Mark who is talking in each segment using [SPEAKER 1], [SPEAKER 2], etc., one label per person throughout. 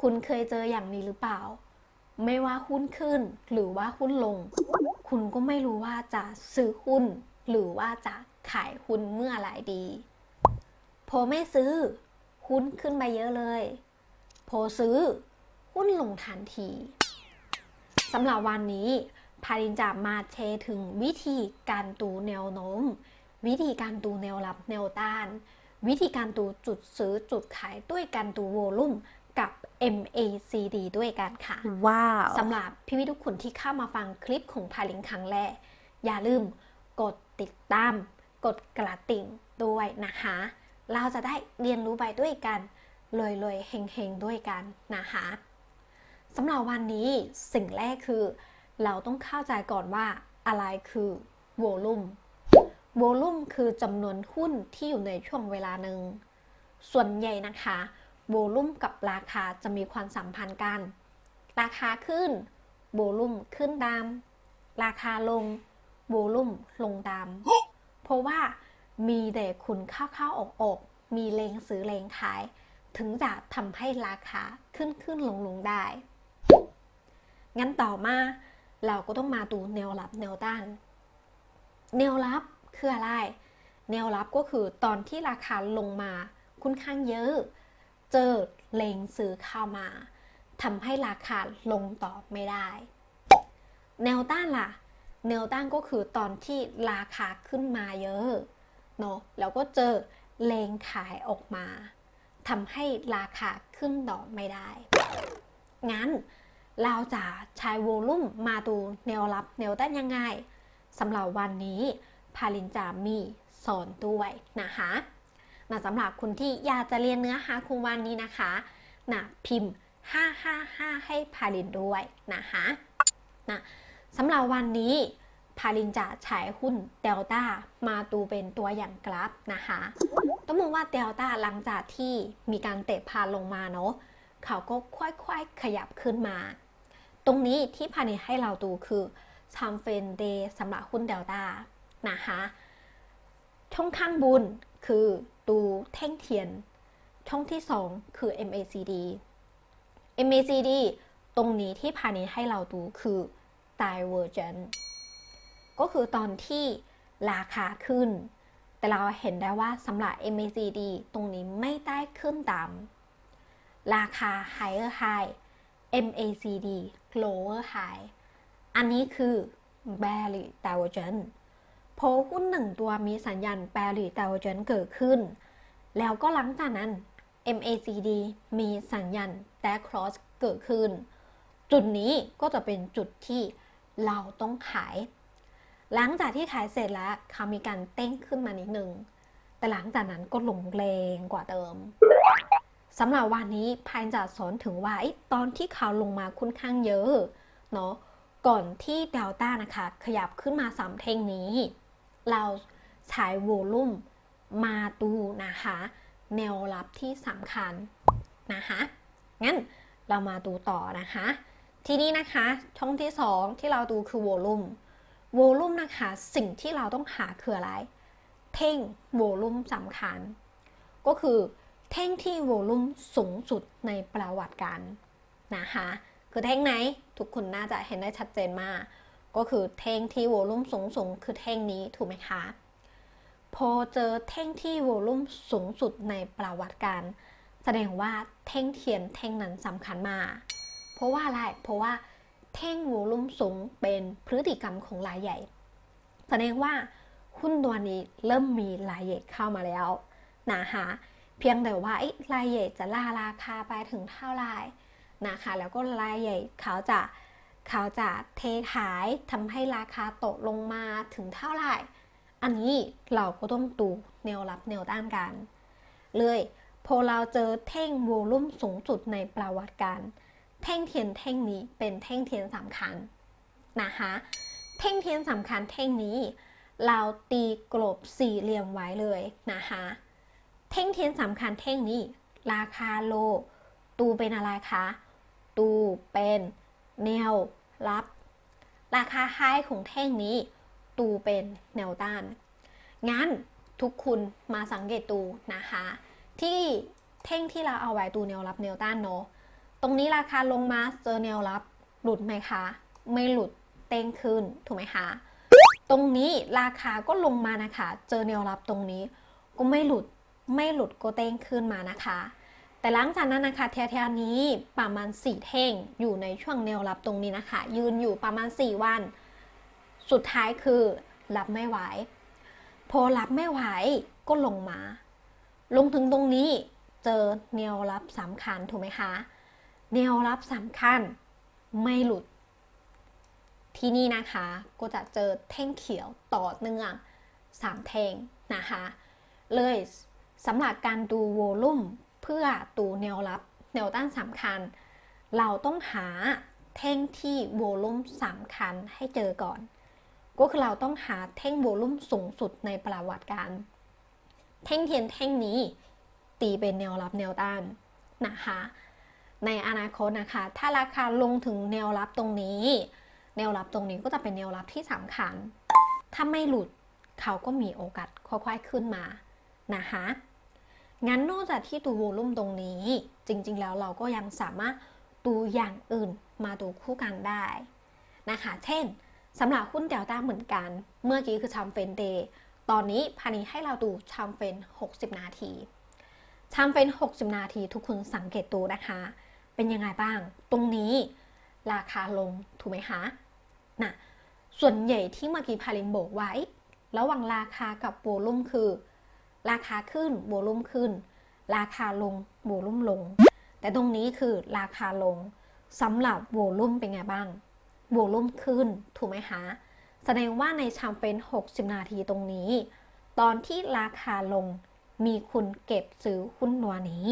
[SPEAKER 1] คุณเคยเจออย่างนี้หรือเปล่า ไม่ว่าหุ้นขึ้นหรือว่าหุ้นลง คุณก็ไม่รู้ว่าจะซื้อหุ้น หรือว่าจะขายหุ้นเมื่อไหร่ดีพอไม่ซื้อ หุ้นขึ้นไปเยอะเลยพอซื้อ หุ้นลงทันทีสำหรับวันนี้พารินจะมาเชร์ถึงวิธีการดูแนวโน้ม วิธีการดูแนวรับแนวต้าน วิธีการดูจุดซื้อจุดขายด้วยการดูโวลุ่ม MACD ด้วยกันค่ะ
[SPEAKER 2] ว้าว
[SPEAKER 1] สำหรับพี่วิทุกคนที่เข้ามาฟังคลิปของพาลินครั้งแรก อย่าลืมกดติดตาม กดกระติ่งด้วยนะคะ เราจะได้เรียนรู้ไปด้วยกันเลยเลยๆเฮงๆด้วยกันนะคะสำหรับวันนี้สิ่งแรกคือ เราต้องเข้าใจก่อนว่าอะไรคือโวลุ่มโวลุ่มคือจำนวนหุ้นที่อยู่ในช่วงเวลาหนึ่ง ส่วนใหญ่นะคะ โวลุ่มกับราคาจะมีความสัมพันธ์กัน ราคาขึ้นโวลุ่มขึ้นตาม ราคาลงโวลุ่มลงตาม เพราะว่ามีแต่คุณเข้าเข้าออกออกๆมีเลงซื้อเลงขาย ถึงจะทำให้ราคาขึ้นขึ้นลงลงได้ งั้นต่อมาเราก็ต้องมาดูแนวรับแนวต้าน แนวรับคืออะไร แนวรับก็คือตอนที่ราคาลงมาค่อนข้างเยอะ เจอเลงซื้อเข้ามาทำให้ราคาลงต่อไม่ได้ แนวต้านล่ะ แนวต้านก็คือตอนที่ราคาขึ้นมาเยอะเนาะแล้วก็เจอเลงขายออกมาทำให้ราคาขึ้นต่อไม่ได้ งั้นเราจะใช้โวลุ่มมาดูแนวรับแนวต้านยังไงสำหรับวันนี้พาลินจะมีสอนด้วยนะคะ นะสำหรับคุณที่อยากจะเรียนเนื้อหาคุวันนี้นะคะนะพิมพ์ 555 ให้พาลินด้วยนะคะนะสำหรับวันนี้พาลินจะใช้หุ้นเดลต้ามาดูเป็นตัวอย่างกราฟนะคะต้องมองว่าเดลต้าหลังจากที่มีการเตะพานลงมาเนาะเขาก็ค่อยๆขยับขึ้นมา ตรงนี้ที่พาลินให้เราดูคือทำเฟนเดย์สำหรับหุ้นเดลต้านะคะช่องข้างบนคือ ดูแท่งเทียน ช่องที่ 2 คือ MACD MACD ตรงนี้ที่พานี้ให้เราดูคือ divergent ก็คือตอนที่ราคาขึ้น แต่เราเห็นได้ว่าสำหรับ MACD ตรงนี้ไม่ได้ขึ้นตาม ราคา higher high MACD lower high อันนี้คือ bearish divergent พอหุ้นหนึ่งตัวมีสัญญาณ bearish divergence เกิดขึ้น แล้วก็หลังจากนั้น MACD มีสัญญาณ back cross เกิดขึ้น จุดนี้ก็จะเป็นจุดที่เราต้องขาย หลังจากที่ขายเสร็จแล้วเขามีการเต้งขึ้นมานิดนึง แต่หลังจากนั้นก็ลงแรงกว่าเดิมสำหรับวันนี้พายจะสอนถึงว่าไอตอนที่เขาลงมาค่อนข้างเยอะเนาะก่อนที่เดลต้านะคะ ขยับขึ้นมาสามเท่งนี้ เราใช้โวลุ่มมาดูนะคะ แนวรับที่สำคัญนะคะงั้นเรามาดูต่อนะคะ ทีนี้นะคะช่องที่ 2 ที่เราดูคือโวลุ่มโวลุ่มนะคะ สิ่งที่เราต้องหาคืออะไร เท่งโวลุ่มสำคัญ ก็คือเท่งที่โวลุ่มสูงสุดในประวัติการนะคะ คือเท่งไหนทุกคนน่าจะเห็นได้ชัดเจนมาก ก็คือเท่งที่โวลุ่มสูงสูงคือเท่งนี้ถูกไหมคะ พอเจอเท่งที่โวลุ่มสูงสุดในประวัติการ แสดงว่าเท่งเทียนเท่งนั้นสำคัญมาก เพราะว่าอะไร เพราะว่าเท่งโวลุ่มสูงเป็นพฤติกรรมของรายใหญ่ แสดงว่าหุ้นตัวนี้เริ่มมีรายใหญ่เข้ามาแล้วนะคะเพียงแต่ว่าเอ๊ะรายใหญ่จะล่าราคาไปถึงเท่าไหร่นะคะ แล้วก็รายใหญ่เขาจะ เขาจะเทขายทำให้ราคาตกลงมาถึงเท่าไหร่ อันนี้เราก็ต้องดูแนวรับแนวต้านกัน เลยพอเราเจอเท่งโวลุ่มสูงสุดในประวัติการแท่งเทียนแท่งนี้เป็นแท่งเทียนสำคัญนะคะแท่งเทียนสำคัญแท่งนี้ เราตีกลบสี่เหลี่ยมไว้เลยนะคะแท่งเทียนสำคัญแท่งนี้ ราคาโล ตูเป็นอะไรคะ ตูเป็น แนวรับ ราคาไฮของแท่งนี้ตูเป็นแนวต้าน งั้นทุกคุณมาสังเกตดูนะคะ ที่เท่งที่เราเอาไว้ดูแนวรับแนวต้านเนาะตรงนี้ราคาลงมาเจอแนวรับหลุดไหมคะ ไม่หลุดเต้งขึ้นถูกไหมคะ ตรงนี้ราคาก็ลงมานะคะ เจอแนวรับตรงนี้ ก็ไม่หลุดไม่หลุดก็เต้งขึ้นมานะคะ แต่หลังจากนั้นนะคะแถวๆนี้ประมาณ 4 เท่งอยู่ในช่วงแนวรับตรงนี้นะคะ ยืนอยู่ประมาณ 4 วัน สุดท้ายคือรับไม่ไหวพอรับไม่ไหวก็ลงมา ลงถึงตรงนี้เจอแนวรับสำคัญถูกไหมคะ แนวรับสำคัญไม่หลุด ที่นี่นะคะก็จะเจอแท่งเขียวต่อเนื่องสามแท่งนะคะ เลยสำหรับการดูโวลุ่ม เพื่อดูแนวรับแนวต้านสำคัญ เราต้องหาแท่งที่โวลุ่มสำคัญให้เจอก่อน ก็คือเราต้องหาแท่งโวลุ่มสูงสุดในประวัติการ แท่งเทียนแท่งนี้ ตีเป็นแนวรับแนวต้านนะคะ ในอนาคตนะคะ ถ้าราคาลงถึงแนวรับตรงนี้ แนวรับตรงนี้ก็จะเป็นแนวรับที่สำคัญ ถ้าไม่หลุดเขาก็มีโอกาสค่อยๆขึ้นมานะคะ งั้นนอกจากที่ดูโวลุ่มตรงนี้ จริงๆ แล้วเราก็ยังสามารถดูอย่างอื่นมาดูคู่กันได้นะคะ เช่นสำหรับหุ้นเดลต้าเหมือนกัน เมื่อกี้คือชามเฟนเดย์ตอนนี้พานี้ให้เราดูชามเฟน 60 นาทีชามเฟน 60 นาทีทุกคนสังเกตดูนะคะ เป็นยังไงบ้าง ตรงนี้ราคาลงถูกไหมคะนะส่วนใหญ่ที่เมื่อกี้พาลินบอกไว้ ระหว่างราคากับโวลุ่มคือ ราคาขึ้นโวลุ่มขึ้น ราคาลงโวลุ่มลง แต่ตรงนี้คือราคาลงสำหรับโวลุ่มเป็นไงบ้างโวลุ่มขึ้นถูกไหมคะแสดงว่าในชามเฟน60 นาทีตรงนี้ ตอนที่ราคาลงมีคุณเก็บซื้อหุ้นตัวนี้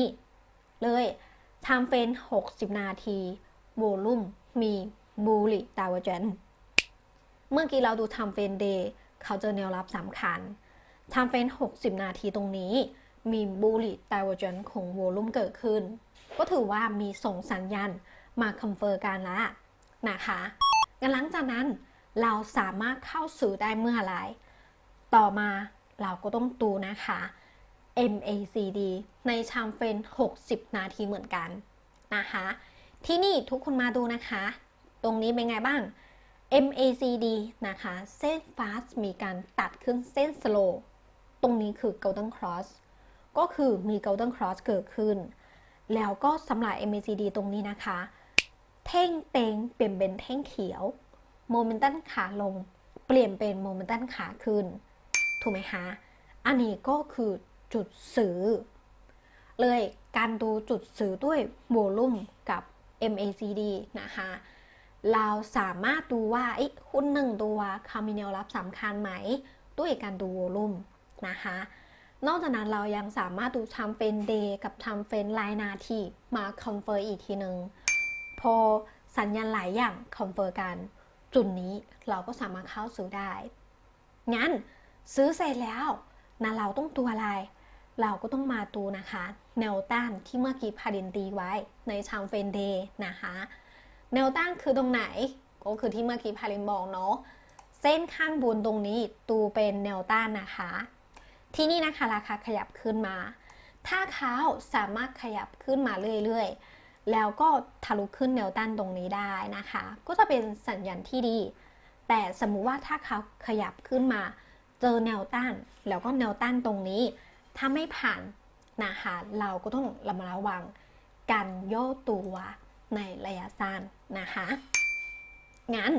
[SPEAKER 1] เลยชามเฟน60 นาทีโวลุ่มมีบูลิดาวเจนเมื่อกี้เราดูทำเฟนเดย์เขาเจอแนวรับสำคัญ ทำเฟน60 นาทีตรงนี้มีบูลิดาวเจนของโวลุ่มเกิดขึ้น ก็ถือว่ามีส่งสัญญาณมาคอนเฟิร์มกันแล้วนะคะงั้นหลังจากนั้นเราสามารถเข้าซื้อได้เมื่อไร ต่อมาเราก็ต้องดูนะคะ MACD ในชามเฟน60 นาทีเหมือนกันนะคะ ที่นี่ทุกคนมาดูนะคะ ตรงนี้เป็นไงบ้าง MACD นะคะ เส้น fast มีการตัดขึ้นเส้น slow ตรงนี้คือ golden cross ก็คือมี golden cross เกิดขึ้น แล้วก็สำหรับ MACD ตรงนี้นะคะ เท่งเต็งเปลี่ยนเป็นเท่งเขียวโมเมนตัมขาลง เปลี่ยนเป็นโมเมนตัมขาขึ้น ถูกไหมคะ อันนี้ก็คือจุดซื้อ เลยการดูจุดซื้อด้วยโวลุ่มกับ MACD นะคะ เราสามารถดูว่าไอ้หุ้นหนึ่งตัวเขามีแนวรับสำคัญไหม ด้วยการดูโวลุ่ม นะคะ นอกจากนั้นเรายังสามารถดูทำเฟนเดย์กับทำเฟนรายนาทีมาคอนเฟิร์อีกทีหนึ่งพอสัญญาณหลายอย่างคอนเฟิร์กัน จุดนี้เราก็สามารถเข้าซื้อได้ งั้นซื้อเสร็จแล้วนะเราต้องตัวอะไร เราก็ต้องมาดูนะคะ แนวต้านที่เมื่อกี้พาดินตีไว้ในชามเฟนเดย์นะคะ แนวต้านคือตรงไหน ก็คือที่เมื่อกี้พารินบอกเนาะเส้นข้างบนตรงนี้ตูเป็นแนวต้านนะคะ ที่นี่นะคะราคาขยับขึ้นมา ถ้าเขาสามารถขยับขึ้นมาเรื่อยๆ แล้วก็ทะลุขึ้นแนวต้านตรงนี้ได้นะคะ ก็จะเป็นสัญญาณที่ดี แต่สมมุติว่าถ้าเขาขยับขึ้นมา เจอแนวต้าน แล้วก็แนวต้านตรงนี้ ถ้าไม่ผ่านนะคะเราก็ต้องระมัดระวังการโยกตัวในระยะสั้นนะคะ งั้น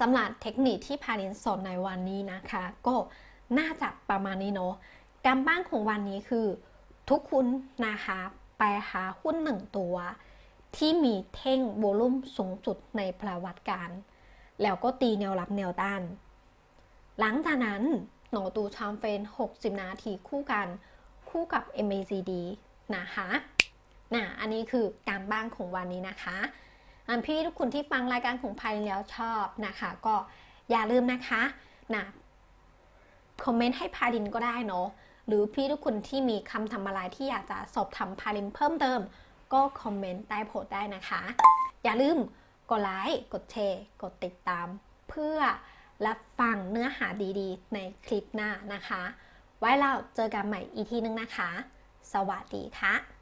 [SPEAKER 1] สำหรับเทคนิคที่พารินสอนในวันนี้นะคะ ก็ น่าจะประมาณนี้เนาะการบ้านของวันนี้คือ ทุกคุณนะคะไปหาหุ้นหนึ่งตัว ที่มีเท่งโวลุ่มสูงสุดในประวัติการ แล้วก็ตีแนวรับแนวต้าน หลังจากนั้นหนอตูชามเฟน 60 นาทีคู่กัน คู่กับ MACD นะคะน่ะอันนี้คือการบ้านของวันนี้นะคะอันพี่ทุกคนที่ฟังรายการของพายแล้วชอบนะคะ ก็อย่าลืมนะคะนะ คอมเมนต์ให้พาลินก็ได้เนาะหรือพี่ทุกคนที่มีคำทำอะไรที่อยากจะสอบถามพาลินเพิ่มเติม ก็คอมเมนต์ใต้โพสต์ได้นะคะ อย่าลืมกดไลค์กดแชร์กดติดตาม เพื่อรับฟังเนื้อหาดีๆ ในคลิปหน้านะคะ ไว้เราเจอกันใหม่อีกทีนึงนะคะ สวัสดีค่ะ